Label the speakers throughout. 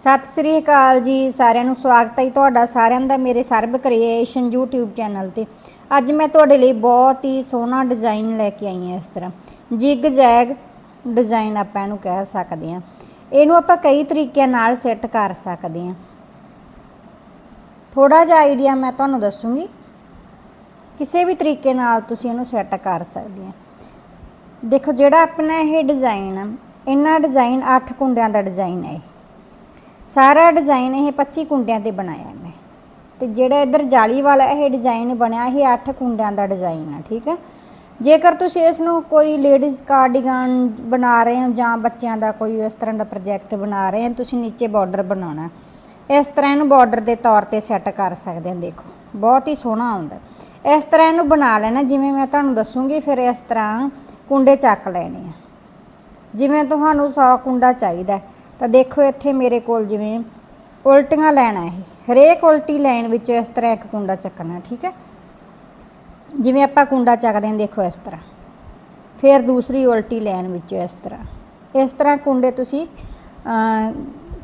Speaker 1: ਸਤਿ ਸ੍ਰੀ ਅਕਾਲ ਜੀ, ਸਾਰਿਆਂ ਨੂੰ ਸਵਾਗਤ ਹੈ ਜੀ ਤੁਹਾਡਾ ਸਾਰਿਆਂ ਦਾ ਮੇਰੇ ਸਰਬ ਕ੍ਰੀਏਸ਼ਨ YouTube ਚੈਨਲ ਤੇ। ਅੱਜ ਮੈਂ ਤੁਹਾਡੇ ਲਈ ਬਹੁਤ ਹੀ ਸੋਹਣਾ ਡਿਜ਼ਾਈਨ ਲੈ ਕੇ ਆਈ ਹਾਂ ਇਸ ਤਰ੍ਹਾਂ। ਜਿਗ ਜੈਗ ਡਿਜ਼ਾਈਨ ਆਪਾਂ ਇਹਨੂੰ ਕਹਿ ਸਕਦੇ ਹਾਂ। ਇਹਨੂੰ ਆਪਾਂ ਕਈ ਤਰੀਕਿਆਂ ਨਾਲ ਸੈੱਟ ਕਰ ਸਕਦੇ ਹਾਂ। ਥੋੜਾ ਜਿਹਾ ਆਈਡੀਆ ਮੈਂ ਤੁਹਾਨੂੰ ਦੱਸੂਗੀ। ਕਿਸੇ ਵੀ ਤਰੀਕੇ ਨਾਲ ਤੁਸੀਂ ਇਹਨੂੰ ਸੈੱਟ ਕਰ ਸਕਦੇ ਆ ਦੇਖੋ, ਜਿਹੜਾ ਆਪਣਾ ਇਹ ਡਿਜ਼ਾਈਨ ਆ, ਇਹਨਾਂ ਡਿਜ਼ਾਈਨ 8 ਕੁੰਡਿਆਂ ਦਾ ਡਿਜ਼ਾਈਨ ਹੈ ਸਾਰਾ ਡਿਜ਼ਾਈਨ ਇਹ 25 ਕੁੰਡਿਆਂ ਤੇ ਬਣਾਇਆ ਮੈਂ। ਤੇ ਜਿਹੜਾ ਇੱਧਰ ਜਾਲੀ ਵਾਲਾ ਇਹ ਡਿਜ਼ਾਈਨ ਬਣਿਆ ਇਹ 8 ਕੁੰਡਿਆਂ ਦਾ ਡਿਜ਼ਾਈਨ ਆ ਠੀਕ ਹੈ? ਜੇਕਰ ਤੁਸੀਂ ਇਸ ਨੂੰ ਕੋਈ ਲੇਡੀਜ਼ ਕਾਰਡੀਗਨ ਬਣਾ ਰਹੇ ਹੋ ਜਾਂ ਬੱਚਿਆਂ ਦਾ ਕੋਈ ਇਸ ਤਰ੍ਹਾਂ ਦਾ ਪ੍ਰੋਜੈਕਟ ਬਣਾ ਰਹੇ ਹੋ ਤੁਸੀਂ ਨੀਚੇ ਬਾਰਡਰ ਬਣਾਉਣਾ ਇਸ ਤਰ੍ਹਾਂ ਇਹਨੂੰ ਬਾਰਡਰ ਦੇ ਤੌਰ ਤੇ ਸੈੱਟ ਕਰ ਸਕਦੇ ਹੋ ਦੇਖੋ। ਬਹੁਤ ਹੀ ਸੋਹਣਾ ਆਉਂਦਾ ਇਸ ਤਰ੍ਹਾਂ ਇਹਨੂੰ ਬਣਾ ਲੈਣਾ ਜਿਵੇਂ ਮੈਂ ਤੁਹਾਨੂੰ ਦੱਸੂਗੀ ਫਿਰ ਇਸ ਤਰ੍ਹਾਂ ਕੁੰਡੇ ਚੱਕ ਲੈਣੇ ਆ। ਜਿਵੇਂ ਤੁਹਾਨੂੰ 100 ਕੁੰਡਾ ਚਾਹੀਦਾ ਹੈ, ਤਾਂ ਦੇਖੋ ਇੱਥੇ ਮੇਰੇ ਕੋਲ ਜਿਵੇਂ ਉਲਟੀਆਂ ਲੈਣਾ ਇਹ। ਹਰੇਕ ਉਲਟੀ ਲੈਣ ਵਿੱਚ ਇਸ ਤਰ੍ਹਾਂ ਇੱਕ ਕੁੰਡਾ ਚੱਕਣਾ, ਠੀਕ ਹੈ? ਜਿਵੇਂ ਆਪਾਂ ਕੁੰਡਾ ਚੱਕਦੇ ਹਾਂ, ਦੇਖੋ ਇਸ ਤਰ੍ਹਾਂ। ਫਿਰ ਦੂਸਰੀ ਉਲਟੀ ਲੈਣ ਵਿੱਚ ਇਸ ਤਰ੍ਹਾਂ। ਇਸ ਤਰ੍ਹਾਂ ਕੁੰਡੇ ਤੁਸੀਂ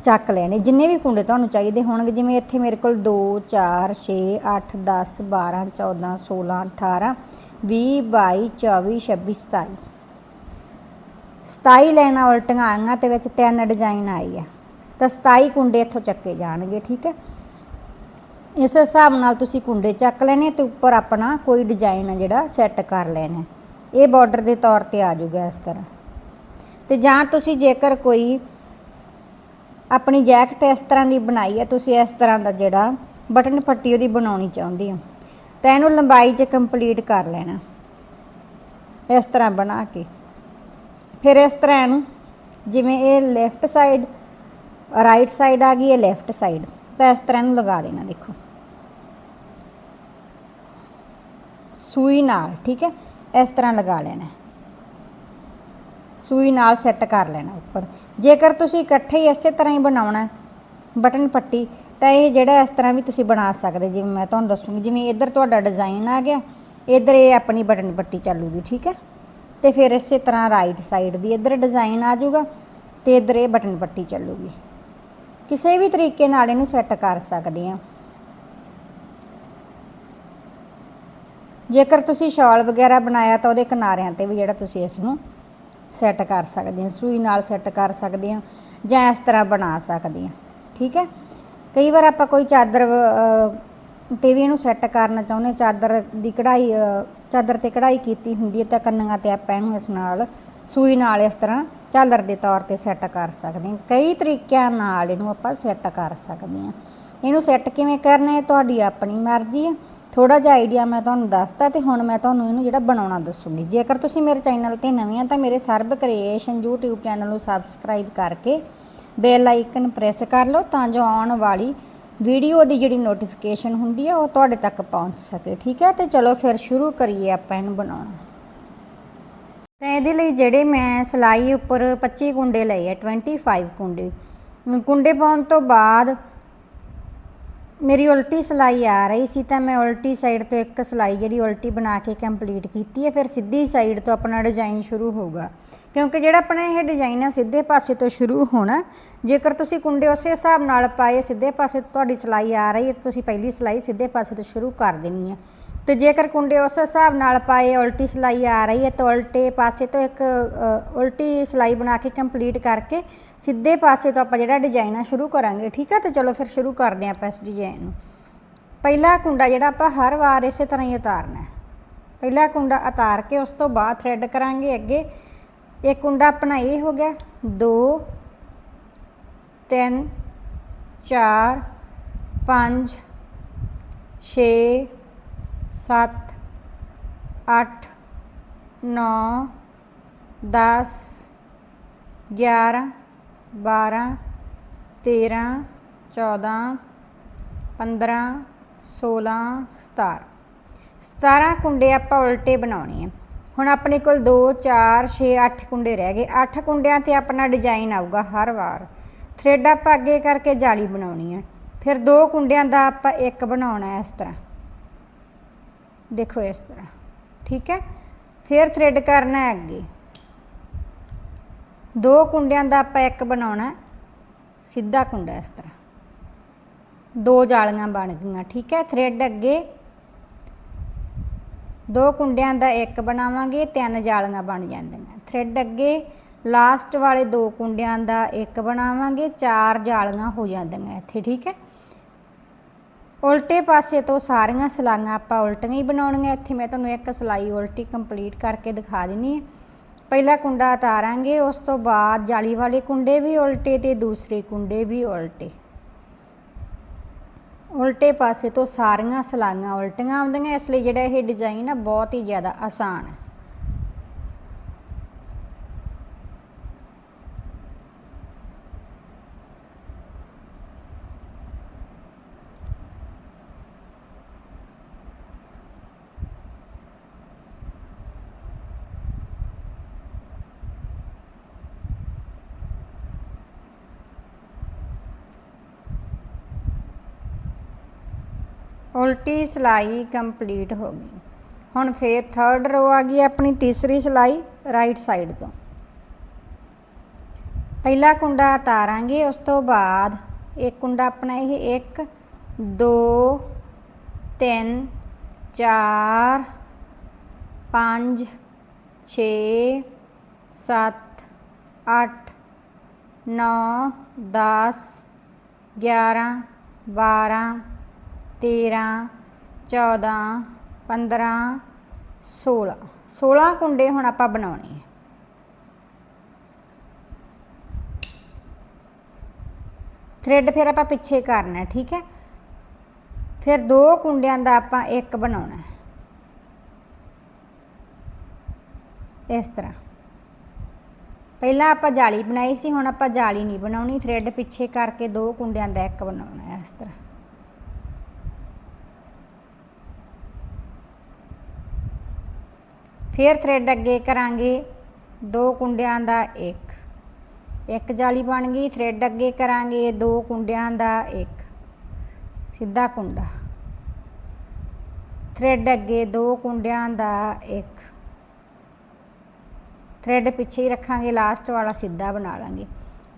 Speaker 1: ਚੱਕ ਲੈਣੇ। ਜਿੰਨੇ ਵੀ ਕੁੰਡੇ ਤੁਹਾਨੂੰ ਚਾਹੀਦੇ ਹੋਣਗੇ, ਜਿਵੇਂ ਇੱਥੇ ਮੇਰੇ ਕੋਲ 2 4 6 8 10 12 14 16 18 20 22 24 26 27 27 ਲਾਈਨਾਂ ਉਲਟੀਆਂ ਆਈਆਂ ਤੇ ਵਿੱਚ ਤਿੰਨ ਡਿਜ਼ਾਈਨ ਆਈ ਆ। ਤਾਂ 27 ਕੁੰਡੇ ਇੱਥੋਂ ਚੱਕੇ ਜਾਣਗੇ, ਠੀਕ ਹੈ? ਇਸ ਹਿਸਾਬ ਨਾਲ ਤੁਸੀਂ ਕੁੰਡੇ ਚੱਕ ਲੈਣੇ ਤੇ ਉੱਪਰ ਆਪਣਾ ਕੋਈ ਡਿਜ਼ਾਈਨ ਆ ਜਿਹੜਾ ਸੈੱਟ ਕਰ ਲੈਣਾ। ਇਹ ਬਾਰਡਰ ਦੇ ਤੌਰ ਤੇ ਆ ਜਾਊਗਾ ਇਸ ਤਰ੍ਹਾਂ। ਤੇ ਜਾਂ ਤੁਸੀਂ ਜੇਕਰ ਕੋਈ ਆਪਣੀ ਜੈਕਟ ਇਸ ਤਰ੍ਹਾਂ ਦੀ ਬਣਾਈ ਹੈ ਤੁਸੀਂ ਇਸ ਤਰ੍ਹਾਂ ਦਾ ਜਿਹੜਾ ਬਟਨ ਪੱਟੀ ਉਹਦੀ ਬਣਾਉਣੀ ਚਾਹੁੰਦੇ ਹੋ, ਤਾਂ ਇਹਨੂੰ ਲੰਬਾਈ 'ਚ ਕੰਪਲੀਟ ਕਰ ਲੈਣਾ। ਇਸ ਤਰ੍ਹਾਂ ਬਣਾ ਕੇ। ਫਿਰ ਇਸ ਤਰ੍ਹਾਂ ਇਹਨੂੰ ਜਿਵੇਂ ਇਹ ਲੈਫਟ ਸਾਈਡ ਰਾਈਟ ਸਾਈਡ ਆ ਗਈ, ਇਹ ਲੈਫਟ ਸਾਈਡ ਤਾਂ ਇਸ ਤਰ੍ਹਾਂ ਇਹਨੂੰ ਲਗਾ ਦੇਣਾ, ਦੇਖੋ। ਸੂਈ ਨਾਲ, ਠੀਕ ਹੈ? ਇਸ ਤਰ੍ਹਾਂ ਲਗਾ ਲੈਣਾ ਸੂਈ ਨਾਲ ਸੈੱਟ ਕਰ ਲੈਣਾ ਉੱਪਰ। ਜੇਕਰ ਤੁਸੀਂ ਇਕੱਠੇ ਹੀ ਇਸੇ ਤਰ੍ਹਾਂ ਹੀ ਬਣਾਉਣਾ ਬਟਨ ਪੱਟੀ, ਤਾਂ ਇਹ ਜਿਹੜਾ ਇਸ ਤਰ੍ਹਾਂ ਵੀ ਤੁਸੀਂ ਬਣਾ ਸਕਦੇ, ਜਿਵੇਂ ਮੈਂ ਤੁਹਾਨੂੰ ਦੱਸੂਗੀ, ਜਿਵੇਂ ਇੱਧਰ ਤੁਹਾਡਾ ਡਿਜ਼ਾਈਨ ਆ ਗਿਆ, ਇੱਧਰ ਇਹ ਆਪਣੀ ਬਟਨ ਪੱਟੀ ਚੱਲੂਗੀ, ਠੀਕ ਹੈ? ਤੇ ਫਿਰ ਇਸੇ ਤਰ੍ਹਾਂ ਰਾਈਟ ਸਾਈਡ ਦੀ ਇੱਧਰ ਡਿਜ਼ਾਈਨ ਆ ਜਾਊਗਾ ਤੇ ਇੱਧਰ ਇਹ ਬਟਨ ਪੱਟੀ ਚੱਲੂਗੀ। ਕਿਸੇ ਵੀ ਤਰੀਕੇ ਨਾਲ ਇਹਨੂੰ ਸੈੱਟ ਕਰ ਸਕਦੇ ਆ ਜੇਕਰ ਤੁਸੀਂ ਸ਼ਾਲ ਵਗੈਰਾ ਬਣਾਇਆ ਤਾਂ ਉਹਦੇ ਕਿਨਾਰਿਆਂ ਤੇ ਵੀ ਜਿਹੜਾ ਤੁਸੀਂ ਇਸ ਨੂੰ ਸੈੱਟ ਕਰ ਸਕਦੇ ਆ ਸੂਈ ਨਾਲ ਸੈੱਟ ਕਰ ਸਕਦੇ ਆ ਜਾਂ ਇਸ ਤਰ੍ਹਾਂ ਬਣਾ ਸਕਦੇ ਆ ਠੀਕ ਹੈ? ਕਈ ਵਾਰ ਆਪਾਂ ਕੋਈ ਚਾਦਰ ਤੇ ਵੀ ਇਹਨੂੰ ਸੈੱਟ ਕਰਨਾ ਚਾਹੁੰਦੇ ਚਾਦਰ ਦੀ ਕਢਾਈ ਚਾਦਰ ਤੇ ਕਢਾਈ ਕੀਤੀ ਹੁੰਦੀ ਹੈ ਤਾਂ ਕੰਨਾਂ ਤੇ ਆਪਾਂ ਇਹਨੂੰ ਇਸ ਨਾਲ ਸੂਈ ਨਾਲ ਇਸ ਤਰ੍ਹਾਂ ਚਾਦਰ ਦੇ ਤੌਰ ਤੇ ਸੈੱਟ ਕਰ ਸਕਦੇ ਹਾਂ। ਕਈ ਤਰੀਕਿਆਂ ਨਾਲ ਇਹਨੂੰ ਆਪਾਂ ਸੈੱਟ ਕਰ ਸਕਦੇ ਹਾਂ। ਇਹਨੂੰ ਸੈੱਟ ਕਿਵੇਂ ਕਰਨਾ ਹੈ? ਤੁਹਾਡੀ ਆਪਣੀ ਮਰਜ਼ੀ ਹੈ। ਥੋੜਾ ਜਿਹਾ ਆਈਡੀਆ ਮੈਂ ਤੁਹਾਨੂੰ ਦੱਸਤਾ ਤੇ ਹੁਣ ਮੈਂ ਤੁਹਾਨੂੰ ਇਹਨੂੰ ਜਿਹੜਾ ਬਣਾਉਣਾ ਦੱਸੂਗੀ। ਜੇਕਰ ਤੁਸੀਂ ਮੇਰੇ ਚੈਨਲ ਤੇ ਨਵੇਂ ਆ ਤਾਂ ਮੇਰੇ ਸਰਬ ਕ੍ਰੀਏਸ਼ਨ YouTube ਚੈਨਲ ਨੂੰ ਸਬਸਕ੍ਰਾਈਬ ਕਰਕੇ ਬੈਲ ਆਈਕਨ ਪ੍ਰੈਸ ਕਰ ਲਓ ਤਾਂ ਜੋ ਆਉਣ ਵਾਲੀ ਵੀਡੀਓ ਦੀ ਜਿਹੜੀ ਨੋਟੀਫਿਕੇਸ਼ਨ ਹੁੰਦੀ ਹੈ ਉਹ ਤੁਹਾਡੇ ਤੱਕ ਪਹੁੰਚ ਸਕੇ, ਠੀਕ ਹੈ ਤੇ ਚਲੋ ਫਿਰ ਸ਼ੁਰੂ ਕਰੀਏ ਆਪਾਂ ਇਹਨੂੰ ਬਣਾਉਣਾ। ਤਾਂ ਇਹਦੇ ਲਈ ਜਿਹੜੇ ਮੈਂ ਸਿਲਾਈ ਉੱਪਰ 25 ਕੁੰਡੇ ਲਏ ਆ 25 ਕੁੰਡੇ। ਕੁੰਡੇ ਪਾਉਣ ਤੋਂ ਬਾਅਦ ਮੇਰੀ ਉਲਟੀ ਸਿਲਾਈ ਆ ਰਹੀ ਸੀ, ਤਾਂ ਮੈਂ ਉਲਟੀ ਸਾਈਡ ਤੋਂ ਇੱਕ ਸਿਲਾਈ ਜਿਹੜੀ ਉਲਟੀ ਬਣਾ ਕੇ ਕੰਪਲੀਟ ਕੀਤੀ ਹੈ ਫਿਰ ਸਿੱਧੀ ਸਾਈਡ ਤੋਂ ਆਪਣਾ ਡਿਜ਼ਾਈਨ ਸ਼ੁਰੂ ਹੋਊਗਾ ਕਿਉਂਕਿ ਜਿਹੜਾ ਆਪਣਾ ਇਹ ਡਿਜ਼ਾਈਨ ਹੈ ਸਿੱਧੇ ਪਾਸੇ ਤੋਂ ਸ਼ੁਰੂ ਹੋਣਾ, ਜੇਕਰ ਤੁਸੀਂ ਕੁੰਡੇ ਉਸੇ ਹਿਸਾਬ ਨਾਲ ਪਾਏ, ਸਿੱਧੇ ਪਾਸੇ ਤੋਂ ਤੁਹਾਡੀ ਸਿਲਾਈ ਆ ਰਹੀ ਹੈ ਤਾਂ ਤੁਸੀਂ ਪਹਿਲੀ ਸਿਲਾਈ ਸਿੱਧੇ ਪਾਸੇ ਤੋਂ ਸ਼ੁਰੂ ਕਰ ਦੇਣੀ ਹੈ। ਤੇ ਜੇਕਰ ਕੁੰਡੇ ਉਸ ਹਿਸਾਬ ਨਾਲ ਪਾਏ, ਉਲਟੀ ਸਿਲਾਈ ਆ ਰਹੀ ਹੈ ਤਾਂ ਉਲਟੇ ਪਾਸੇ ਤੋਂ ਇੱਕ ਉਲਟੀ ਸਿਲਾਈ ਬਣਾ ਕੇ ਕੰਪਲੀਟ ਕਰਕੇ ਸਿੱਧੇ ਪਾਸੇ ਤੋਂ ਆਪਾਂ ਜਿਹੜਾ ਡਿਜ਼ਾਈਨ ਆ ਸ਼ੁਰੂ ਕਰਾਂਗੇ, ਠੀਕ ਹੈ ਤਾਂ ਚਲੋ ਫਿਰ ਸ਼ੁਰੂ ਕਰਦੇ ਹਾਂ ਆਪਾਂ ਇਸ ਡਿਜ਼ਾਈਨ ਨੂੰ। ਪਹਿਲਾ ਕੁੰਡਾ ਜਿਹੜਾ ਆਪਾਂ ਹਰ ਵਾਰ ਇਸੇ ਤਰ੍ਹਾਂ ਹੀ ਉਤਾਰਨਾ ਹੈ। ਪਹਿਲਾ ਕੁੰਡਾ ਉਤਾਰ ਕੇ ਉਸ ਤੋਂ ਬਾਅਦ ਥ੍ਰੈਡ ਕਰਾਂਗੇ ਅੱਗੇ। ਇਹ ਕੁੰਡਾ ਆਪਣਾ ਇਹ ਹੋ ਗਿਆ। 2 3 4 5 6 ਸੱਤ, ਅੱਠ, ਨੌ, ਦਸ, ਗਿਆਰਾਂ, ਬਾਰਾਂ, ਤੇਰਾਂ, ਚੌਦਾਂ, ਪੰਦਰਾਂ, ਸੋਲਾਂ, ਸਤਾਰਾਂ। ਸਤਾਰਾਂ ਕੁੰਡੇ ਆਪਾਂ ਉਲਟੇ ਬਣਾਉਣੇ ਆ। ਹੁਣ ਆਪਣੇ ਕੋਲ 2 4 6 8 ਕੁੰਡੇ ਰਹਿ ਗਏ। 8 ਕੁੰਡਿਆਂ ਤੇ ਆਪਣਾ ਡਿਜ਼ਾਈਨ ਆਊਗਾ ਹਰ ਵਾਰ। ਥਰੈਡ ਆਪਾਂ ਅੱਗੇ ਕਰਕੇ ਜਾਲੀ ਬਣਾਉਣੀ ਹੈ ਫਿਰ ਦੋ ਕੁੰਡਿਆਂ ਦਾ ਆਪਾਂ ਇੱਕ ਬਣਾਉਣਾ ਇਸ ਤਰ੍ਹਾਂ। ਦੇਖੋ ਇਸ ਤਰ੍ਹਾਂ। ਠੀਕ ਹੈ? ਫਿਰ ਥਰੈਡ ਕਰਨਾ ਹੈ ਅੱਗੇ। ਦੋ ਕੁੰਡਿਆਂ ਦਾ ਆਪਾਂ ਇੱਕ ਬਣਾਉਣਾ ਸਿੱਧਾ ਕੁੰਡਾ ਇਸ ਤਰ੍ਹਾਂ। ਦੋ ਜਾਲੀਆਂ ਬਣ ਗਈਆਂ। ਠੀਕ ਹੈ? ਥਰੈਡ ਅੱਗੇ ਦੋ ਕੁੰਡਿਆਂ ਦਾ ਇੱਕ ਬਣਾਵਾਂਗੇ, ਤਿੰਨ ਜਾਲੀਆਂ ਬਣ ਜਾਂਦੀਆਂ। ਥ੍ਰੈਡ ਅੱਗੇ ਲਾਸਟ ਵਾਲੇ ਦੋ ਕੁੰਡਿਆਂ ਦਾ ਇੱਕ ਬਣਾਵਾਂਗੇ, ਚਾਰ ਜਾਲੀਆਂ ਹੋ ਜਾਂਦੀਆਂ ਇੱਥੇ, ਠੀਕ ਹੈ? ਉਲਟੇ ਪਾਸੇ ਤੋਂ ਸਾਰੀਆਂ ਸਲਾਈਆਂ ਆਪਾਂ ਉਲਟੀਆਂ ਹੀ ਬਣਾਉਣੀਆਂ। ਇੱਥੇ ਮੈਂ ਤੁਹਾਨੂੰ ਇੱਕ ਸਲਾਈ ਉਲਟੀ ਕੰਪਲੀਟ ਕਰਕੇ ਦਿਖਾ ਦਿੰਨੀ ਹੈ। ਪਹਿਲਾ ਕੁੰਡਾ ਉਤਾਰਾਂਗੇ, ਉਸ ਤੋਂ ਬਾਅਦ ਜਾਲੀ ਵਾਲੇ ਕੁੰਡੇ ਵੀ ਉਲਟੇ ਤੇ ਦੂਸਰੇ ਕੁੰਡੇ ਵੀ ਉਲਟੇ। ਉਲਟੇ ਪਾਸੇ ਤੋਂ ਸਾਰੀਆਂ ਸਲਾਈਆਂ ਉਲਟੀਆਂ ਆਉਂਦੀਆਂ, ਇਸ ਲਈ ਜਿਹੜਾ ਇਹ ਡਿਜ਼ਾਈਨ ਆ ਬਹੁਤ ਹੀ ਜ਼ਿਆਦਾ ਆਸਾਨ ਹੈ। ਉਲਟੀ ਸਿਲਾਈ ਕੰਪਲੀਟ ਹੋ ਗਈ। ਹੁਣ ਫੇਰ ਥਰਡ ਰੋ ਆ ਗਈ ਆਪਣੀ ਤੀਸਰੀ ਸਿਲਾਈ ਰਾਈਟ ਸਾਈਡ ਤੋਂ। ਪਹਿਲਾ ਕੁੰਡਾ ਉਤਾਰਾਂਗੇ, ਉਸ ਤੋਂ ਬਾਅਦ ਇਹ ਕੁੰਡਾ ਆਪਣਾ ਇਹ 1 2 3 4 5 6 7 8 9 10 11 12 13 14 15 16 16 ਕੁੰਡੇ ਹੁਣ ਆਪਾਂ ਬਣਾਉਣੇ ਆ। ਥ੍ਰੈਡ ਫਿਰ ਆਪਾਂ ਪਿੱਛੇ ਕਰਨਾ, ਠੀਕ ਹੈ? ਫਿਰ ਦੋ ਕੁੰਡਿਆਂ ਦਾ ਆਪਾਂ ਇੱਕ ਬਣਾਉਣਾ। ਇਸ ਤਰ੍ਹਾਂ। ਪਹਿਲਾਂ ਆਪਾਂ ਜਾਲੀ ਬਣਾਈ ਸੀ, ਹੁਣ ਆਪਾਂ ਜਾਲੀ ਨਹੀਂ ਬਣਾਉਣੀ। ਥ੍ਰੈਡ ਪਿੱਛੇ ਕਰਕੇ ਦੋ ਕੁੰਡਿਆਂ ਦਾ ਇੱਕ ਬਣਾਉਣਾ, ਇਸ ਤਰ੍ਹਾਂ। ਫਿਰ ਥ੍ਰੈਡ ਅੱਗੇ ਕਰਾਂਗੇ। ਦੋ ਕੁੰਡਿਆਂ ਦਾ ਇੱਕ। ਇੱਕ ਜਾਲੀ ਬਣ ਗਈ ਥ੍ਰੈਡ ਅੱਗੇ ਕਰਾਂਗੇ, ਦੋ ਕੁੰਡਿਆਂ ਦਾ ਇੱਕ। ਸਿੱਧਾ ਕੁੰਡਾ। ਥ੍ਰੈਡ ਅੱਗੇ ਦੋ ਕੁੰਡਿਆਂ ਦਾ ਇੱਕ। ਥਰੈਡ ਪਿੱਛੇ ਹੀ ਰੱਖਾਂਗੇ ਲਾਸਟ ਵਾਲਾ ਸਿੱਧਾ ਬਣਾ ਲਾਂਗੇ।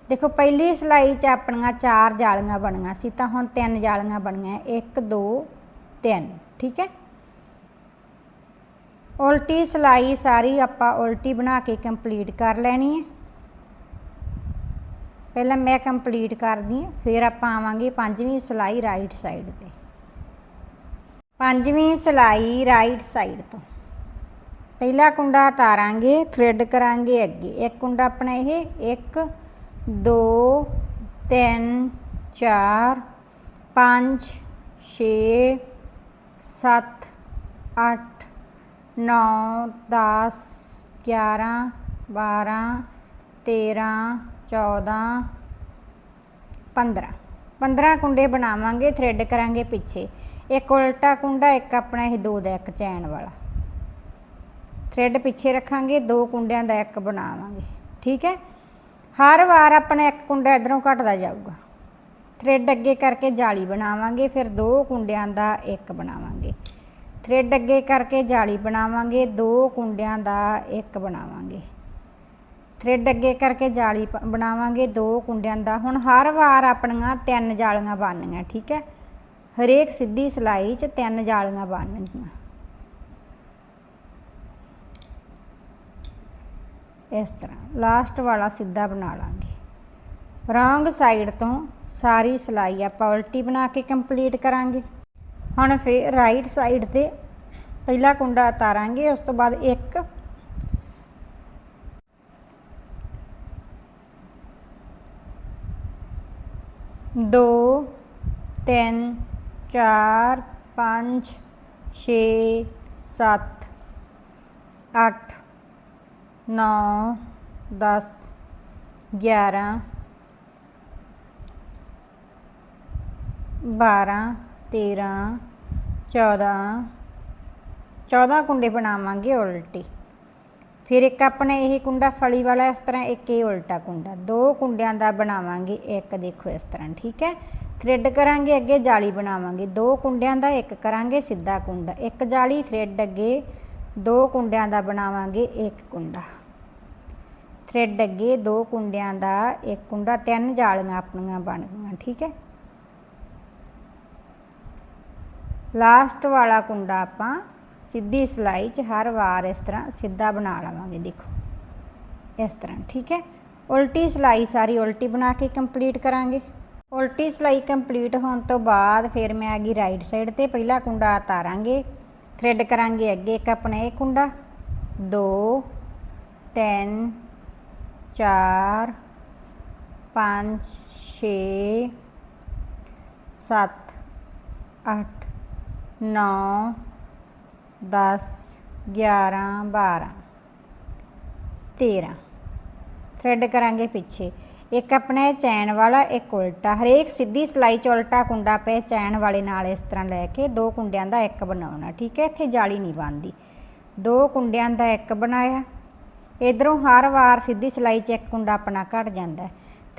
Speaker 1: ਦੇਖੋ, ਪਹਿਲੀ ਸਿਲਾਈ 'ਚ ਆਪਣੀਆਂ ਚਾਰ ਜਾਲੀਆਂ ਬਣੀਆਂ ਸੀ, ਤਾਂ ਹੁਣ ਤਿੰਨ ਜਾਲੀਆਂ ਬਣੀਆਂ 1 2 3 ਠੀਕ ਹੈ? ਉਲਟੀ ਸਿਲਾਈ ਸਾਰੀ ਆਪਾਂ ਉਲਟੀ ਬਣਾ ਕੇ ਕੰਪਲੀਟ ਕਰ ਲੈਣੀ ਹੈ। ਪਹਿਲਾਂ ਮੈਂ ਕੰਪਲੀਟ ਕਰਦੀ ਹਾਂ, ਫਿਰ ਆਪਾਂ ਆਵਾਂਗੇ ਪੰਜਵੀਂ ਸਿਲਾਈ ਰਾਈਟ ਸਾਈਡ ਤੇ। ਪੰਜਵੀਂ ਸਿਲਾਈ ਰਾਈਟ ਸਾਈਡ ਤੋਂ। ਪਹਿਲਾ ਕੁੰਡਾ ਉਤਾਰਾਂਗੇ ਥ੍ਰੈਡ ਕਰਾਂਗੇ ਅੱਗੇ। ਇੱਕ ਕੁੰਡਾ ਆਪਣਾ ਇਹ 1 2 3 4 5 6 7 8 9 10 11 12 13 14 15 15 ਕੁੰਡੇ ਬਣਾਵਾਂਗੇ ਥ੍ਰੈਡ ਕਰਾਂਗੇ ਪਿੱਛੇ। ਇੱਕ ਉਲਟਾ ਕੁੰਡਾ, ਇੱਕ ਆਪਣਾ ਇਹ ਦੋ ਦਾ, ਇੱਕ ਚੈਨ ਵਾਲਾ। ਥ੍ਰੈਡ ਪਿੱਛੇ ਰੱਖਾਂਗੇ, ਦੋ ਕੁੰਡਿਆਂ ਦਾ ਇੱਕ ਬਣਾਵਾਂਗੇ। ਠੀਕ ਹੈ? ਹਰ ਵਾਰ ਆਪਣਾ ਇੱਕ ਕੁੰਡਾ ਇਧਰੋਂ ਘਟਦਾ ਜਾਊਗਾ। ਥ੍ਰੈਡ ਅੱਗੇ ਕਰਕੇ ਜਾਲੀ ਬਣਾਵਾਂਗੇ, ਫਿਰ ਦੋ ਕੁੰਡਿਆਂ ਦਾ ਇੱਕ ਬਣਾਵਾਂਗੇ। ਥ੍ਰੈਡ ਅੱਗੇ ਕਰਕੇ ਜਾਲੀ ਬਣਾਵਾਂਗੇ, ਦੋ ਕੁੰਡਿਆਂ ਦਾ ਇੱਕ ਬਣਾਵਾਂਗੇ। ਥ੍ਰੈਡ ਅੱਗੇ ਕਰਕੇ ਜਾਲੀ ਬਣਾਵਾਂਗੇ, ਦੋ ਕੁੰਡਿਆਂ ਦਾ। ਹੁਣ ਹਰ ਵਾਰ ਆਪਣੀਆਂ ਤਿੰਨ ਜਾਲੀਆਂ ਬਣਨੀਆਂ, ਠੀਕ ਹੈ? ਹਰੇਕ ਸਿੱਧੀ ਸਿਲਾਈ 'ਚ ਤਿੰਨ ਜਾਲੀਆਂ ਬਣਨਗੀਆਂ ਇਸ ਤਰ੍ਹਾਂ, ਲਾਸਟ ਵਾਲਾ ਸਿੱਧਾ ਬਣਾ ਲਾਂਗੇ। ਰੌਂਗ ਸਾਈਡ ਤੋਂ ਸਾਰੀ ਸਿਲਾਈ ਆਪਾਂ ਉਲਟੀ ਬਣਾ ਕੇ ਕੰਪਲੀਟ ਕਰਾਂਗੇ। ਹੁਣ ਫਿਰ ਰਾਈਟ ਸਾਈਡ ਤੇ ਪਹਿਲਾ ਕੁੰਡਾ ਉਤਾਰਾਂਗੇ, ਉਸ ਤੋਂ ਬਾਅਦ ਇੱਕ। ਦੋ, ਤਿੰਨ, ਚਾਰ, ਪੰਜ, ਛੇ, ਸੱਤ, ਅੱਠ, ਨੌ, ਦਸ, ਗਿਆਰਾਂ, ਬਾਰਾਂ, ਤੇਰਾਂ ਚੌਦਾਂ ਚੌਦਾਂ ਕੁੰਡੇ ਬਣਾਵਾਂਗੇ ਉਲਟੀ। ਫਿਰ ਇੱਕ ਆਪਣੇ ਇਹ ਕੁੰਡਾ ਫਲੀ ਵਾਲਾ ਇਸ ਤਰ੍ਹਾਂ ਇੱਕ ਇਹ ਉਲਟਾ ਕੁੰਡਾ। ਦੋ ਕੁੰਡਿਆਂ ਦਾ ਬਣਾਵਾਂਗੇ, ਇੱਕ ਦੇਖੋ ਇਸ ਤਰ੍ਹਾਂ, ਠੀਕ ਹੈ? ਥ੍ਰੈਡ ਕਰਾਂਗੇ, ਅੱਗੇ ਜਾਲੀ ਬਣਾਵਾਂਗੇ। ਦੋ ਕੁੰਡਿਆਂ ਦਾ, ਇੱਕ ਕਰਾਂਗੇ, ਸਿੱਧਾ ਕੁੰਡਾ। ਇੱਕ ਜਾਲੀ, ਥ੍ਰੈਡ ਅੱਗੇ ਦੋ ਕੁੰਡਿਆਂ ਦਾ ਬਣਾਵਾਂਗੇ, ਇੱਕ ਕੁੰਡਾ। ਥ੍ਰੈਡ ਅੱਗੇ ਦੋ ਕੁੰਡਿਆਂ ਦਾ, ਇੱਕ ਕੁੰਡਾ। ਤਿੰਨ ਜਾਲੀਆਂ ਆਪਣੀਆਂ ਬਣ ਗਈਆਂ, ਠੀਕ ਹੈ? ਲਾਸਟ ਵਾਲਾ ਕੁੰਡਾ ਆਪਾਂ ਸਿੱਧੀ ਸਲਾਈ 'ਚ ਹਰ ਵਾਰ ਇਸ ਤਰ੍ਹਾਂ ਸਿੱਧਾ ਬਣਾ ਲਵਾਂਗੇ, ਦੇਖੋ। ਇਸ ਤਰ੍ਹਾਂ, ਠੀਕ ਹੈ? ਉਲਟੀ ਸਲਾਈ ਸਾਰੀ ਉਲਟੀ ਬਣਾ ਕੇ ਕੰਪਲੀਟ ਕਰਾਂਗੇ। ਉਲਟੀ ਸਲਾਈ ਕੰਪਲੀਟ ਹੋਣ ਤੋਂ ਬਾਅਦ ਫਿਰ ਮੈਂ ਆ ਗਈ ਰਾਈਟ ਸਾਈਡ ਤੇ, ਪਹਿਲਾ ਕੁੰਡਾ ਉਤਾਰਾਂਗੇ। ਥ੍ਰੈਡ ਕਰਾਂਗੇ ਅੱਗੇ ਇੱਕ ਆਪਣੇ ਇਹ ਕੁੰਡਾ। 2 3 4 5 6 7 8 ਨੌ 10 11 12 13 ਥਰੈਡ ਕਰਾਂਗੇ ਪਿੱਛੇ। ਇੱਕ ਆਪਣਾ ਇਹ ਚੈਨ ਵਾਲਾ, ਇੱਕ ਉਲਟਾ। ਹਰੇਕ ਸਿੱਧੀ ਸਲਾਈ ਚ ਉਲਟਾ ਕੁੰਡਾ ਪਏ ਚੈਨ ਵਾਲੇ ਨਾਲ ਇਸ ਤਰ੍ਹਾਂ ਲੈ ਕੇ ਦੋ ਕੁੰਡਿਆਂ ਦਾ ਇੱਕ ਬਣਾਉਣਾ, ਠੀਕ ਹੈ? ਇੱਥੇ ਜਾਲੀ ਨਹੀਂ ਬਣਦੀ। ਦੋ ਕੁੰਡਿਆਂ ਦਾ ਇੱਕ ਬਣਾਇਆ। ਇਧਰੋਂ ਹਰ ਵਾਰ ਸਿੱਧੀ ਸਲਾਈ 'ਚ ਇੱਕ ਕੁੰਡਾ ਆਪਣਾ ਘਟ ਜਾਂਦਾ। ਹੈ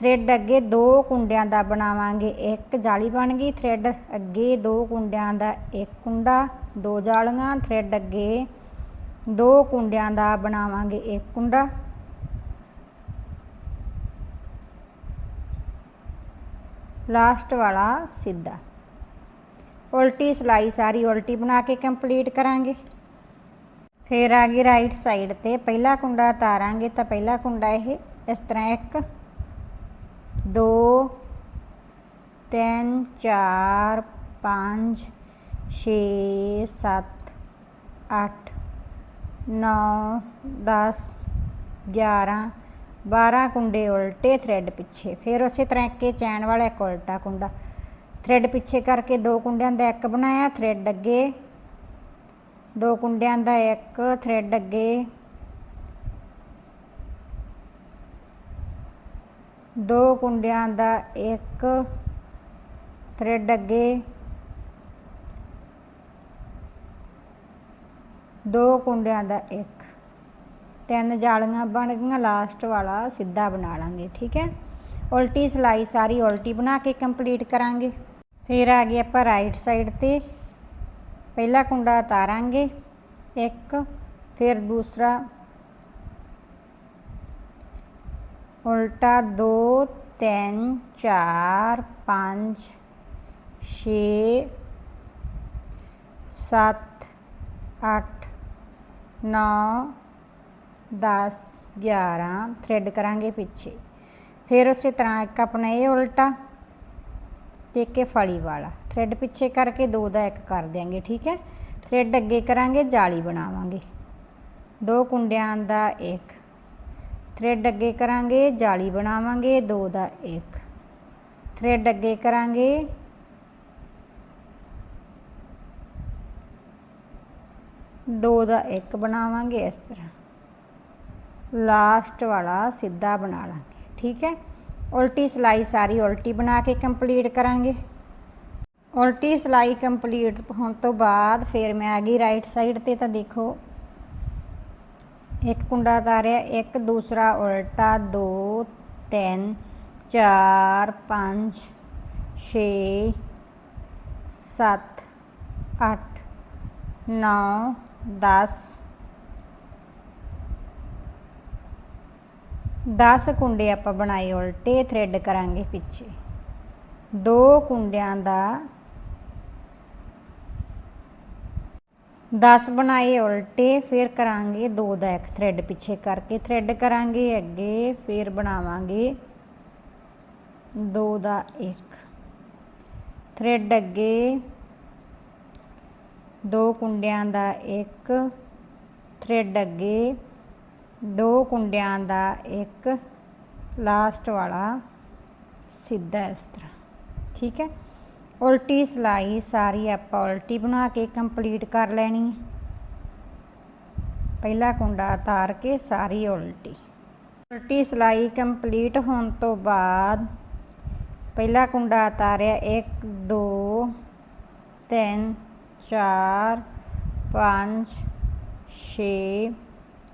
Speaker 1: ਥ੍ਰੈਡ ਅੱਗੇ ਦੋ ਕੁੰਡਿਆਂ ਦਾ ਬਣਾਵਾਂਗੇ। ਇੱਕ ਜਾਲੀ ਬਣ ਗਈ ਥ੍ਰੈਡ ਅੱਗੇ ਦੋ ਕੁੰਡਿਆਂ ਦਾ ਇੱਕ ਕੁੰਡਾ, ਦੋ ਜਾਲੀਆਂ ਥ੍ਰੈਡ ਅੱਗੇ ਦੋ ਕੁੰਡਿਆਂ ਦਾ ਬਣਾਵਾਂਗੇ ਇੱਕ ਕੁੰਡਾ। ਲਾਸਟ ਵਾਲਾ ਸਿੱਧਾ। ਉਲਟੀ ਸਲਾਈ ਸਾਰੀ ਉਲਟੀ ਬਣਾ ਕੇ ਕੰਪਲੀਟ ਕਰਾਂਗੇ। ਫਿਰ ਆ ਗਈ ਰਾਈਟ ਸਾਈਡ ਤੇ ਪਹਿਲਾ ਕੁੰਡਾ ਉਤਾਰਾਂਗੇ ਤਾਂ ਪਹਿਲਾ ਕੁੰਡਾ ਇਹ ਇਸ ਤਰ੍ਹਾਂ ਇੱਕ 2 3 4 5 6 7 8 9 10 11 12 ਕੁੰਡੇ ਉਲਟੇ ਥ੍ਰੈਡ ਪਿੱਛੇ। ਫਿਰ ਉਸੇ ਤਰ੍ਹਾਂ ਇੱਕ ਚੈਨ ਵਾਲਾ, ਇੱਕ ਉਲਟਾ ਕੁੰਡਾ। ਥ੍ਰੈਡ ਪਿੱਛੇ ਕਰਕੇ ਦੋ ਕੁੰਡਿਆਂ ਦਾ ਇੱਕ ਬਣਾਇਆ ਥ੍ਰੈਡ ਅੱਗੇ। ਦੋ ਕੁੰਡਿਆਂ ਦਾ ਇੱਕ ਥਰੈਡ ਅੱਗੇ। ਦੋ ਕੁੰਡਿਆਂ ਦਾ ਇੱਕ ਥ੍ਰੈਡ ਅੱਗੇ, ਦੋ ਕੁੰਡਿਆਂ ਦਾ ਇੱਕ। ਤਿੰਨ ਜਾਲੀਆਂ ਬਣ ਗਈਆਂ ਲਾਸਟ ਵਾਲਾ ਸਿੱਧਾ ਬਣਾ ਲਾਂਗੇ, ਠੀਕ ਹੈ? ਉਲਟੀ ਸਲਾਈ ਸਾਰੀ ਉਲਟੀ ਬਣਾ ਕੇ ਕੰਪਲੀਟ ਕਰਾਂਗੇ। ਫਿਰ ਆ ਗਏ ਆਪਾਂ ਰਾਈਟ ਸਾਈਡ ਤੇ। ਪਹਿਲਾ ਕੁੰਡਾ ਉਤਾਰਾਂਗੇ, ਇੱਕ, ਫਿਰ ਦੂਸਰਾ ਉਲਟਾ 2 3 4 5 6 7 8 9 10 11 ਥ੍ਰੈਡ ਕਰਾਂਗੇ ਪਿੱਛੇ। ਫਿਰ ਉਸੇ ਤਰ੍ਹਾਂ ਇੱਕ ਆਪਣਾ ਇਹ ਉਲਟਾ ਤੇ ਇੱਕ ਇਹ ਫਲੀ ਵਾਲਾ। ਥ੍ਰੈਡ ਪਿੱਛੇ ਕਰਕੇ ਦੋ ਦਾ ਇੱਕ ਕਰ ਦਿਆਂਗੇ, ਠੀਕ ਹੈ? ਥ੍ਰੈਡ ਅੱਗੇ ਕਰਾਂਗੇ, ਜਾਲੀ ਬਣਾਵਾਂਗੇ। ਦੋ ਕੁੰਡਿਆਂ ਦਾ ਇੱਕ। ਥ੍ਰੈਡ ਅੱਗੇ ਕਰਾਂਗੇ, ਜਾਲੀ ਬਣਾਵਾਂਗੇ, ਦੋ ਦਾ ਇੱਕ। ਥ੍ਰੈਡ ਅੱਗੇ ਕਰਾਂਗੇ। ਦੋ ਦਾ ਇੱਕ ਬਣਾਵਾਂਗੇ ਇਸ ਤਰ੍ਹਾਂ। ਲਾਸਟ ਵਾਲਾ ਸਿੱਧਾ ਬਣਾ ਲਾਂਗੇ, ਠੀਕ ਹੈ? ਉਲਟੀ ਸਲਾਈ ਸਾਰੀ ਉਲਟੀ ਬਣਾ ਕੇ ਕੰਪਲੀਟ ਕਰਾਂਗੇ। ਉਲਟੀ ਸਲਾਈ ਕੰਪਲੀਟ ਹੋਣ ਤੋਂ ਬਾਅਦ ਫਿਰ ਮੈਂ ਆ ਗਈ ਰਾਈਟ ਸਾਈਡ ਤੇ ਤਾਂ ਦੇਖੋ ਇੱਕ ਕੁੰਡਾ ਉਤਾਰਿਆ, ਇੱਕ ਦੂਸਰਾ ਉਲਟਾ 2 3 4 5 6 7 8 9 10 10 ਕੁੰਡੇ ਆਪਾਂ ਬਣਾਏ, ਉਲਟੇ ਥ੍ਰੈਡ ਕਰਾਂਗੇ ਪਿੱਛੇ। ਦੋ ਕੁੰਡਿਆਂ ਦਾ 10 ਬਣਾਏ ਉਲਟੇ, ਫਿਰ ਕਰਾਂਗੇ ਦੋ ਦਾ ਇੱਕ ਥ੍ਰੈਡ ਪਿੱਛੇ ਕਰਕੇ ਥ੍ਰੈਡ ਕਰਾਂਗੇ ਅੱਗੇ, ਫਿਰ ਬਣਾਵਾਂਗੇ ਦੋ ਦਾ ਇੱਕ। ਥ੍ਰੈਡ ਅੱਗੇ ਦੋ ਕੁੰਡਿਆਂ ਦਾ ਇੱਕ ਥ੍ਰੈਡ ਅੱਗੇ ਦੋ ਕੁੰਡਿਆਂ ਦਾ ਇੱਕ। ਲਾਸਟ ਵਾਲਾ ਸਿੱਧਾ ਇਸ ਤਰ੍ਹਾਂ। ਠੀਕ ਹੈ? ਉਲਟੀ ਸਲਾਈ, ਸਾਰੀ ਆਪਾਂ ਉਲਟੀ ਬਣਾ ਕੇ ਕੰਪਲੀਟ ਕਰ ਲੈਣੀ। ਹੈ ਪਹਿਲਾ ਕੁੰਡਾ ਉਤਾਰ ਕੇ ਸਾਰੀ ਉਲਟੀ। ਉਲਟੀ ਸਲਾਈ ਕੰਪਲੀਟ ਹੋਣ ਤੋਂ ਬਾਅਦ ਪਹਿਲਾ ਕੁੰਡਾ ਉਤਾਰਿਆ 1 2 3 4 5 6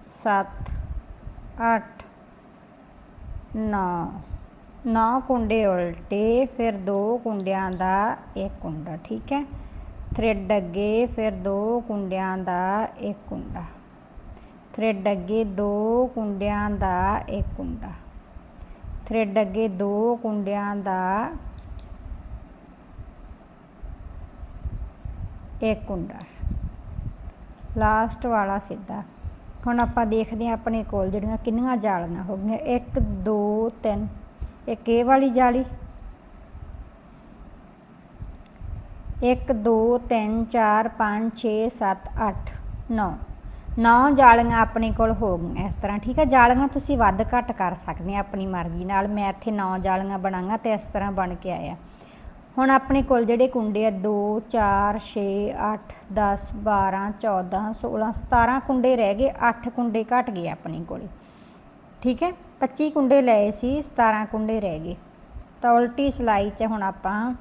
Speaker 1: 7 8 9 9 ਕੁੰਡੇ ਉਲਟੇ, ਫਿਰ ਦੋ ਕੁੰਡਿਆਂ ਦਾ ਇੱਕ ਕੁੰਡਾ, ਠੀਕ ਹੈ? ਥ੍ਰੈਡ ਅੱਗੇ, ਫਿਰ ਦੋ ਕੁੰਡਿਆਂ ਦਾ ਇੱਕ ਕੁੰਡਾ। ਥ੍ਰੈਡ ਅੱਗੇ ਦੋ ਕੁੰਡਿਆਂ ਦਾ ਇੱਕ ਕੁੰਡਾ। ਥ੍ਰੈਡ ਅੱਗੇ ਦੋ ਕੁੰਡਿਆਂ ਦਾ ਇੱਕ ਕੁੰਡਾ। ਲਾਸਟ ਵਾਲਾ ਸਿੱਧਾ। ਹੁਣ ਆਪਾਂ ਦੇਖਦੇ ਹਾਂ ਆਪਣੇ ਕੋਲ ਜਿਹੜੀਆਂ ਕਿੰਨੀਆਂ ਜਾਲੀਆਂ ਹੋ ਗਈਆਂ। 1 2 3 ਇੱਕ ਇਹ ਵਾਲੀ ਜਾਲੀ। 1 2 3 4 5 6 7 8 9 9 ਜਾਲੀਆਂ ਆਪਣੇ ਕੋਲ ਹੋ ਗਈਆਂ ਇਸ ਤਰ੍ਹਾਂ, ਠੀਕ ਹੈ ਜਾਲੀਆਂ ਤੁਸੀਂ ਵੱਧ ਘੱਟ ਕਰ ਸਕਦੇ ਆ ਆਪਣੀ ਮਰਜ਼ੀ ਨਾਲ। ਮੈਂ ਇੱਥੇ 9 ਜਾਲੀਆਂ ਬਣਾਈਆਂ ਤੇ ਇਸ ਤਰ੍ਹਾਂ ਬਣ ਕੇ ਆਇਆ ਹੁਣ ਆਪਣੇ ਕੋਲ ਜਿਹੜੇ ਕੁੰਡੇ ਆ 2 4 6 8 10 12 14 16 17 ਕੁੰਡੇ ਰਹਿ ਗਏ। 8 ਕੁੰਡੇ ਘਟ ਗਏ ਆਪਣੇ ਕੋਲੇ। ਠੀਕ ਹੈ? 25 ਕੁੰਡੇ ਲਏ ਸੀ 17 ਕੁੰਡੇ ਰਹਿ ਗਏ। ਤਾਂ ਉਲਟੀ ਸਿਲਾਈ 'ਚ ਹੁਣ ਆਪਾਂ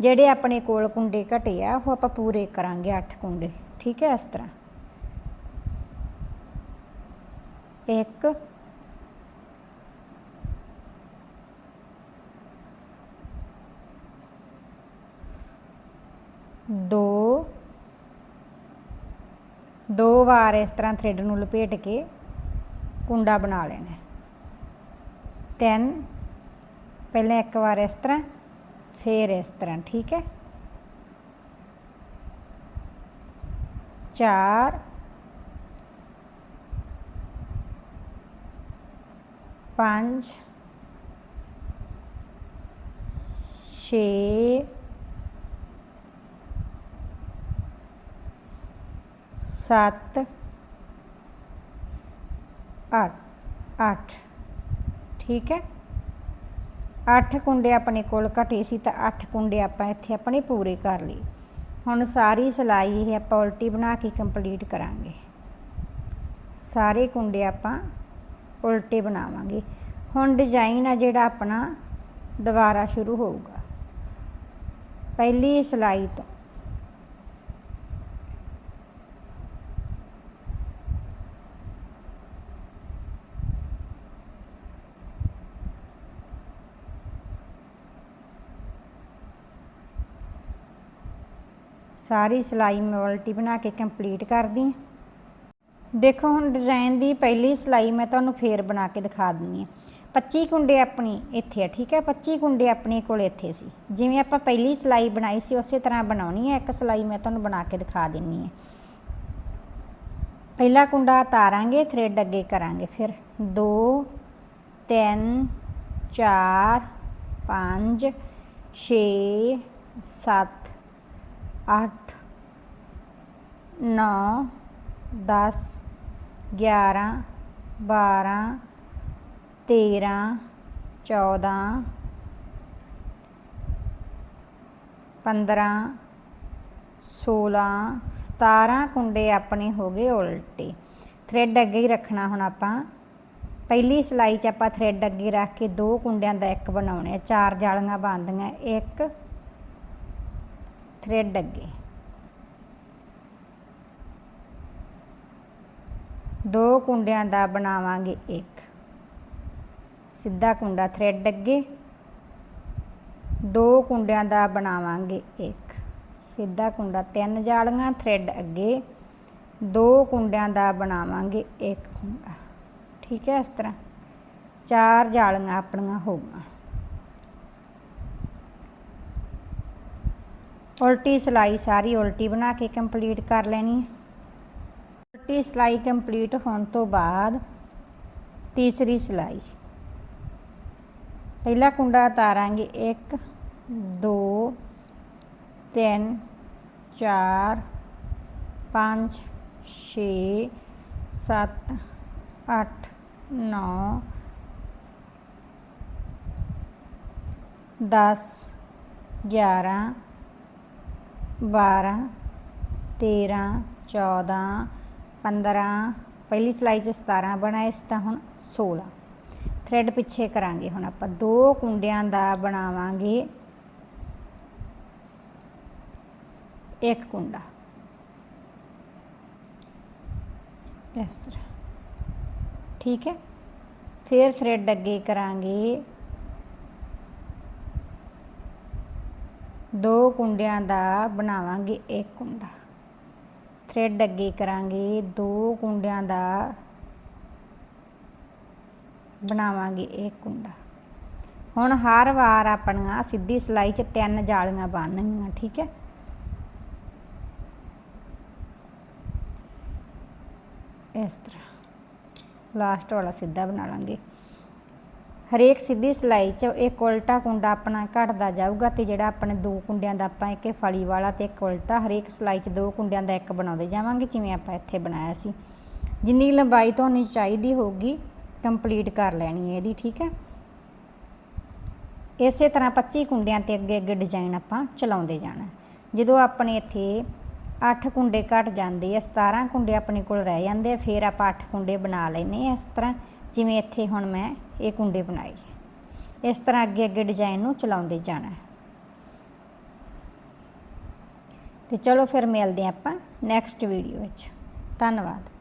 Speaker 1: ਜਿਹੜੇ ਆਪਣੇ ਕੋਲ ਕੁੰਡੇ ਘਟੇ ਆ, ਉਹ ਆਪਾਂ ਪੂਰੇ ਕਰਾਂਗੇ 8 ਕੁੰਡੇ। ਠੀਕ ਹੈ? ਇਸ ਤਰ੍ਹਾਂ। ਇੱਕ, ਦੋ ਦੋ ਵਾਰ ਇਸ ਤਰ੍ਹਾਂ ਥ੍ਰੈਡ ਨੂੰ ਲਪੇਟ ਕੇ ਕੁੰਡਾ ਬਣਾ ਲੈਣਾ। ਤਿੰਨ ਪਹਿਲਾਂ ਇੱਕ ਵਾਰ ਇਸ ਤਰ੍ਹਾਂ ਫਿਰ ਇਸ ਤਰ੍ਹਾਂ ਠੀਕ ਹੈ ਚਾਰ ਪੰਜ ਛੇ ਸੱਤ ਅੱਠ ਅੱਠ ਠੀਕ ਹੈ? ਅੱਠ ਕੁੰਡੇ ਆਪਣੇ ਕੋਲ ਘਟੇ ਸੀ ਤਾਂ ਅੱਠ ਕੁੰਡੇ ਆਪਾਂ ਇੱਥੇ ਆਪਣੇ ਪੂਰੇ ਕਰ ਲਈ ਹੁਣ ਸਾਰੀ ਸਿਲਾਈ ਇਹ ਆਪਾਂ ਉਲਟੀ ਬਣਾ ਕੇ ਕੰਪਲੀਟ ਕਰਾਂਗੇ। ਸਾਰੇ ਕੁੰਡੇ ਆਪਾਂ ਉਲਟੇ ਬਣਾਵਾਂਗੇ। ਹੁਣ ਡਿਜ਼ਾਈਨ ਆ ਜਿਹੜਾ ਆਪਣਾ ਦੁਬਾਰਾ ਸ਼ੁਰੂ ਹੋਊਗਾ। ਪਹਿਲੀ ਸਿਲਾਈ ਤੋਂ ਸਾਰੀ ਸਿਲਾਈ ਮੈਂ ਉਲਟੀ ਬਣਾ ਕੇ ਕੰਪਲੀਟ ਕਰਦੀ ਹਾਂ। ਦੇਖੋ ਹੁਣ ਡਿਜ਼ਾਈਨ ਦੀ ਪਹਿਲੀ ਸਿਲਾਈ ਮੈਂ ਤੁਹਾਨੂੰ ਫੇਰ ਬਣਾ ਕੇ ਦਿਖਾ ਦਿੰਦੀ ਹਾਂ। 25 ਕੁੰਡੇ ਆਪਣੀ ਇੱਥੇ ਆ, ਠੀਕ ਹੈ? 25 ਕੁੰਡੇ ਆਪਣੇ ਕੋਲ ਇੱਥੇ ਸੀ। ਜਿਵੇਂ ਆਪਾਂ ਪਹਿਲੀ ਸਿਲਾਈ ਬਣਾਈ ਸੀ, ਉਸੇ ਤਰ੍ਹਾਂ ਬਣਾਉਣੀ ਹੈ। ਇੱਕ ਸਿਲਾਈ ਮੈਂ ਤੁਹਾਨੂੰ ਬਣਾ ਕੇ ਦਿਖਾ ਦਿੰਨੀ ਆ ਪਹਿਲਾ ਕੁੰਡਾ ਤਾਰਾਂਗੇ ਥ੍ਰੈਡ ਅੱਗੇ ਕਰਾਂਗੇ ਫਿਰ। 2 3 4 5 6 7 ਅੱਠ, ਨੌ, ਦਸ, ਗਿਆਰਾਂ, ਬਾਰਾਂ, ਤੇਰਾਂ, ਚੌਦਾਂ, ਪੰਦਰਾਂ, ਸੋਲਾਂ, ਸਤਾਰਾਂ ਕੁੰਡੇ ਆਪਣੇ ਹੋ ਗਏ ਉਲਟੇ। ਥ੍ਰੈਡ ਅੱਗੇ ਹੀ ਰੱਖਣਾ ਹੁਣ ਆਪਾਂ। ਪਹਿਲੀ ਸਿਲਾਈ 'ਚ ਆਪਾਂ ਥ੍ਰੈਡ ਅੱਗੇ ਰੱਖ ਕੇ ਦੋ ਕੁੰਡਿਆਂ ਦਾ ਇੱਕ ਬਣਾਉਣੇ ਆ ਚਾਰ ਜਾਲੀਆਂ ਬਣਦੀਆਂ ਇੱਕ ਥ੍ਰੈਡ ਅੱਗੇ। ਦੋ ਕੁੰਡਿਆਂ ਦਾ ਬਣਾਵਾਂਗੇ ਇੱਕ। ਸਿੱਧਾ ਕੁੰਡਾ ਥ੍ਰੈਡ ਅੱਗੇ। ਦੋ ਕੁੰਡਿਆਂ ਦਾ ਬਣਾਵਾਂਗੇ ਇੱਕ। ਸਿੱਧਾ ਕੁੰਡਾ ਤਿੰਨ ਜਾਲੀਆਂ ਥ੍ਰੈਡ ਅੱਗੇ। ਦੋ ਕੁੰਡਿਆਂ ਦਾ ਬਣਾਵਾਂਗੇ ਇੱਕ ਕੁੰਡਾ। ਠੀਕ ਹੈ, ਇਸ ਤਰ੍ਹਾਂ। ਚਾਰ ਜਾਲੀਆਂ ਆਪਣੀਆਂ ਹੋ ਗਈਆਂ। ਉਲਟੀ ਸਿਲਾਈ ਸਾਰੀ ਉਲਟੀ ਬਣਾ ਕੇ ਕੰਪਲੀਟ ਕਰ ਲੈਣੀ ਹੈ ਉਲਟੀ ਸਿਲਾਈ ਕੰਪਲੀਟ ਹੋਣ ਤੋਂ ਬਾਅਦ ਤੀਸਰੀ ਸਿਲਾਈ। ਪਹਿਲਾ ਕੁੰਡਾ ਤਾਰਾਂਗੇ 1 2 3 4 5 6 7 8 9 10 11 12 13 14 15 ਪਹਿਲੀ ਸਿਲਾਈ 'ਚ 17 ਬਣਾਏ ਇਸ ਤਾਂ ਹੁਣ 16 ਥ੍ਰੈਡ ਪਿੱਛੇ ਕਰਾਂਗੇ ਹੁਣ ਆਪਾਂ। ਦੋ ਕੁੰਡਿਆਂ ਦਾ ਬਣਾਵਾਂਗੇ। ਇੱਕ ਕੁੰਡਾ। ਇਸ ਤਰ੍ਹਾਂ। ਠੀਕ ਹੈ? ਫਿਰ ਥ੍ਰੈਡ ਅੱਗੇ ਕਰਾਂਗੇ। ਦੋ ਕੁੰਡਿਆਂ ਦਾ ਬਣਾਵਾਂਗੇ, ਇੱਕ ਕੁੰਡਾ। ਥ੍ਰੈਡ ਅੱਗੇ ਕਰਾਂਗੇ, ਦੋ ਕੁੰਡਿਆਂ ਦਾ ਬਣਾਵਾਂਗੇ ਇਹ ਕੁੰਡਾ। ਹੁਣ ਹਰ ਵਾਰ ਆਪਣੀਆਂ ਸਿੱਧੀ ਸਲਾਈ 'ਚ ਤਿੰਨ ਜਾਲੀਆਂ ਬੰਨਣੀਆਂ ਠੀਕ ਹੈ? ਇਸ ਤਰ੍ਹਾਂ। ਲਾਸਟ ਵਾਲਾ ਸਿੱਧਾ ਬਣਾ ਲਾਂਗੇ। ਹਰੇਕ ਸਿੱਧੀ ਸਿਲਾਈ 'ਚ ਇੱਕ ਉਲਟਾ ਕੁੰਡਾ ਆਪਣਾ ਘਟਦਾ ਜਾਊਗਾ ਤੇ ਜਿਹੜਾ ਆਪਣੇ ਦੋ ਕੁੰਡਿਆਂ ਦਾ ਆਪਾਂ ਇੱਕ ਇਹ ਫਲੀ ਵਾਲਾ ਤੇ ਇੱਕ ਉਲਟਾ, ਹਰੇਕ ਸਿਲਾਈ 'ਚ ਦੋ ਕੁੰਡਿਆਂ ਦਾ ਇੱਕ ਬਣਾਉਂਦੇ ਜਾਵਾਂਗੇ, ਜਿਵੇਂ ਆਪਾਂ ਇੱਥੇ ਬਣਾਇਆ ਸੀ। ਜਿੰਨੀ ਲੰਬਾਈ ਤੁਹਾਨੂੰ ਚਾਹੀਦੀ ਹੋਊਗੀ ਕੰਪਲੀਟ ਕਰ ਲੈਣੀ ਹੈ ਇਹਦੀ, ਠੀਕ ਹੈ? ਇਸੇ ਤਰ੍ਹਾਂ 25 ਕੁੰਡਿਆਂ ਤੇ ਅੱਗੇ ਅੱਗੇ ਡਿਜ਼ਾਈਨ ਆਪਾਂ ਚਲਾਉਂਦੇ ਜਾਣਾ। ਜਦੋਂ ਆਪਣੇ ਇੱਥੇ 8 ਕੁੰਡੇ ਘਟ ਜਾਂਦੇ ਆ 17 ਕੁੰਡੇ ਆਪਣੇ ਕੋਲ ਰਹਿ ਜਾਂਦੇ ਆ, ਫਿਰ ਆਪਾਂ 8 ਕੁੰਡੇ ਬਣਾ ਲੈਨੇ ਆ ਇਸ ਤਰ੍ਹਾਂ। ਜਿਵੇਂ ਇੱਥੇ ਹੁਣ ਮੈਂ ਇਹ ਕੁੰਡੇ ਬਣਾਏ। ਇਸ ਤਰ੍ਹਾਂ ਅੱਗੇ ਅੱਗੇ ਡਿਜ਼ਾਈਨ ਨੂੰ ਚਲਾਉਂਦੇ ਜਾਣਾ। ਹੈ। ਤੇ ਚਲੋ ਫਿਰ ਮਿਲਦੇ ਹਾਂ ਆਪਾਂ ਨੈਕਸਟ ਵੀਡੀਓ ਵਿੱਚ। ਧੰਨਵਾਦ।